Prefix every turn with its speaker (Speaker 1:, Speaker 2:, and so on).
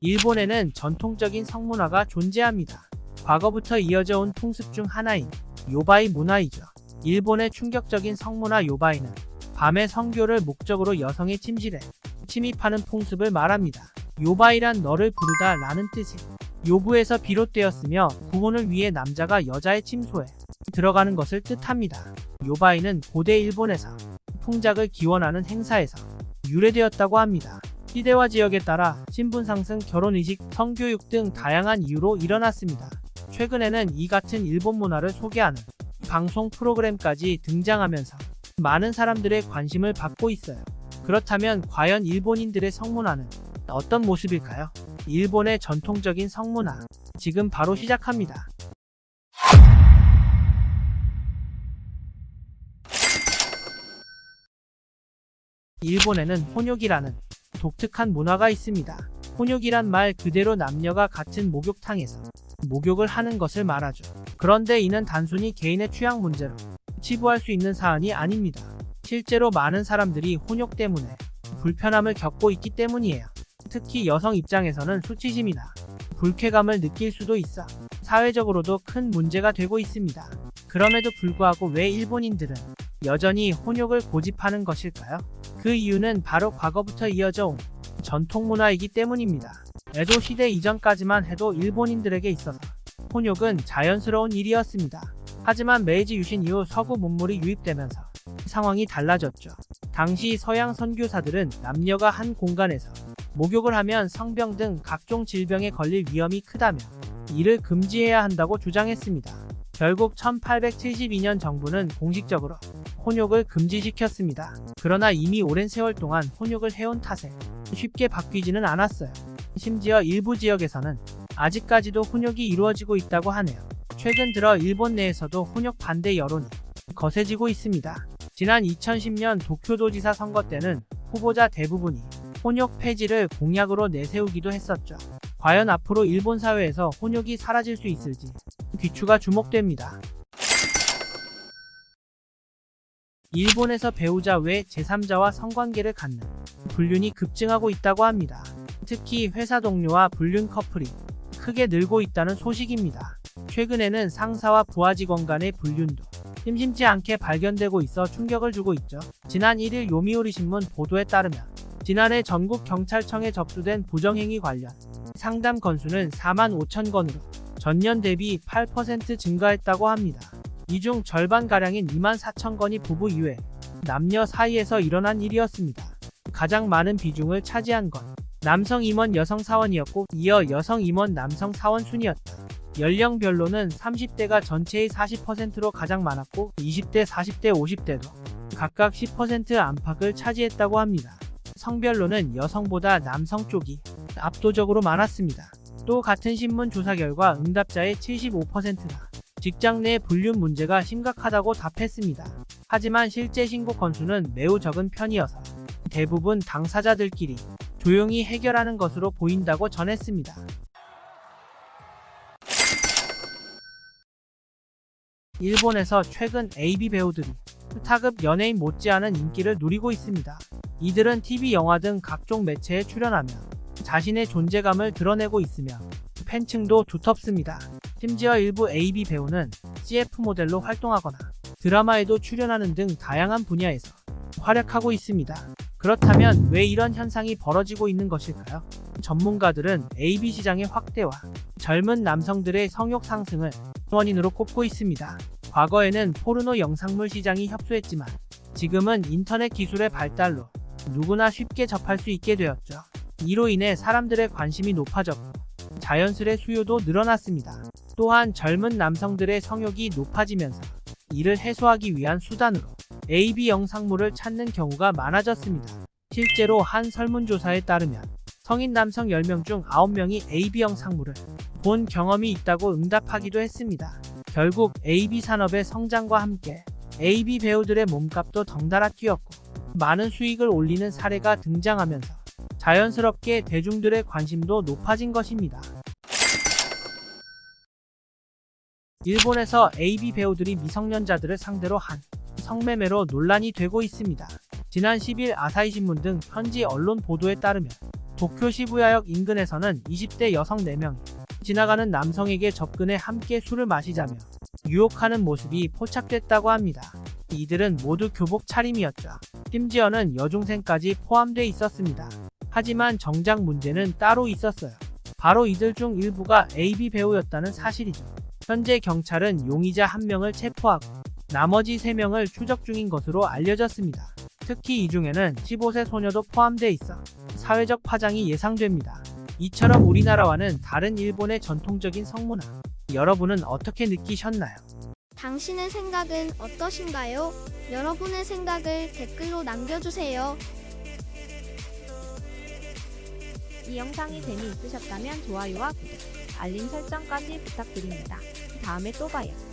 Speaker 1: 일본에는 전통적인 성문화가 존재합니다. 과거부터 이어져 온 풍습 중 하나인 요바이 문화이죠. 일본의 충격적인 성문화 요바이는 밤에 성교를 목적으로 여성의 침실에 침입하는 풍습을 말합니다. 요바이란 너를 부르다 라는 뜻이 요부에서 비롯되었으며 구혼을 위해 남자가 여자의 침소에 들어가는 것을 뜻합니다. 요바이는 고대 일본에서 풍작을 기원하는 행사에서 유래되었다고 합니다. 시대와 지역에 따라 신분 상승, 결혼 의식, 성교육 등 다양한 이유로 일어났습니다. 최근에는 이 같은 일본 문화를 소개하는 방송 프로그램까지 등장하면서 많은 사람들의 관심을 받고 있어요. 그렇다면 과연 일본인들의 성문화는 어떤 모습일까요? 일본의 전통적인 성문화 지금 바로 시작합니다. 일본에는 혼욕이라는 독특한 문화가 있습니다. 혼욕이란 말 그대로 남녀가 같은 목욕탕에서 목욕을 하는 것을 말하죠. 그런데 이는 단순히 개인의 취향 문제로 치부할 수 있는 사안이 아닙니다. 실제로 많은 사람들이 혼욕 때문에 불편함을 겪고 있기 때문이에요. 특히 여성 입장에서는 수치심이나 불쾌감을 느낄 수도 있어 사회적으로도 큰 문제가 되고 있습니다. 그럼에도 불구하고 왜 일본인들은 여전히 혼욕을 고집하는 것일까요? 그 이유는 바로 과거부터 이어져 온 전통 문화이기 때문입니다. 에도 시대 이전까지만 해도 일본인들에게 있어서 혼욕은 자연스러운 일이었습니다. 하지만 메이지 유신 이후 서구 문물이 유입되면서 상황이 달라졌죠. 당시 서양 선교사들은 남녀가 한 공간에서 목욕을 하면 성병 등 각종 질병에 걸릴 위험이 크다며 이를 금지해야 한다고 주장했습니다. 결국 1872년 정부는 공식적으로 혼욕을 금지시켰습니다. 그러나 이미 오랜 세월 동안 혼욕을 해온 탓에 쉽게 바뀌지는 않았어요. 심지어 일부 지역에서는 아직까지도 혼욕이 이루어지고 있다고 하네요. 최근 들어 일본 내에서도 혼욕 반대 여론이 거세지고 있습니다. 지난 2010년 도쿄도지사 선거 때는 후보자 대부분이 혼욕 폐지를 공약으로 내세우기도 했었죠. 과연 앞으로 일본 사회에서 혼욕이 사라질 수 있을지 귀추가 주목됩니다. 일본에서 배우자 외 제3자와 성관계를 갖는 불륜이 급증하고 있다고 합니다. 특히 회사 동료와 불륜 커플이 크게 늘고 있다는 소식입니다. 최근에는 상사와 부하 직원 간의 불륜도 심심치 않게 발견되고 있어 충격을 주고 있죠. 지난 1일 요미우리 신문 보도에 따르면 지난해 전국 경찰청에 접수된 부정행위 관련 상담 건수는 4만 5천 건으로 전년 대비 8% 증가했다고 합니다. 이 중 절반가량인 2만 4천 건이 부부 이외 남녀 사이에서 일어난 일이었습니다. 가장 많은 비중을 차지한 건 남성 임원 여성 사원이었고 이어 여성 임원 남성 사원 순이었다. 연령별로는 30대가 전체의 40%로 가장 많았고 20대, 40대, 50대도 각각 10% 안팎을 차지했다고 합니다. 성별로는 여성보다 남성 쪽이 압도적으로 많았습니다. 또 같은 신문 조사 결과 응답자의 75%가 직장 내 불륜 문제가 심각하다고 답했습니다. 하지만 실제 신고 건수는 매우 적은 편이어서 대부분 당사자들끼리 조용히 해결하는 것으로 보인다고 전했습니다. 일본에서 최근 AV 배우들이 스타급 연예인 못지않은 인기를 누리고 있습니다. 이들은 TV, 영화 등 각종 매체에 출연하며 자신의 존재감을 드러내고 있으며 팬층도 두텁습니다. 심지어 일부 AV 배우는 CF 모델로 활동하거나 드라마에도 출연하는 등 다양한 분야에서 활약하고 있습니다. 그렇다면 왜 이런 현상이 벌어지고 있는 것일까요? 전문가들은 AV 시장의 확대와 젊은 남성들의 성욕 상승을 원인으로 꼽고 있습니다. 과거에는 포르노 영상물 시장이 협소했지만 지금은 인터넷 기술의 발달로 누구나 쉽게 접할 수 있게 되었죠. 이로 인해 사람들의 관심이 높아졌고 자연스레 수요도 늘어났습니다. 또한 젊은 남성들의 성욕이 높아지면서 이를 해소하기 위한 수단으로 AV 영상물을 찾는 경우가 많아졌습니다. 실제로 한 설문조사에 따르면 성인 남성 10명 중 9명이 AV 영상물을 본 경험이 있다고 응답하기도 했습니다. 결국 AV 산업의 성장과 함께 AV 배우들의 몸값도 덩달아 뛰었고 많은 수익을 올리는 사례가 등장하면서 자연스럽게 대중들의 관심도 높아진 것입니다. 일본에서 AV 배우들이 미성년자들을 상대로 한 성매매로 논란이 되고 있습니다. 지난 10일 아사히 신문 등 현지 언론 보도에 따르면 도쿄 시부야역 인근에서는 20대 여성 4명이 지나가는 남성에게 접근해 함께 술을 마시자며 유혹하는 모습이 포착됐다고 합니다. 이들은 모두 교복 차림이었죠. 심지어는 여중생까지 포함돼 있었습니다. 하지만 정작 문제는 따로 있었어요. 바로 이들 중 일부가 AV 배우였다는 사실이죠. 현재 경찰은 용의자 한 명을 체포하고 나머지 3명을 추적 중인 것으로 알려졌습니다. 특히 이 중에는 15세 소녀도 포함돼 있어 사회적 파장이 예상됩니다. 이처럼 우리나라와는 다른 일본의 전통적인 성문화. 여러분은 어떻게 느끼셨나요?
Speaker 2: 당신의 생각은 어떠신가요? 여러분의 생각을 댓글로 남겨주세요.
Speaker 3: 이 영상이 재미있으셨다면 좋아요와 구독, 알림 설정까지 부탁드립니다. 다음에 또 봐요.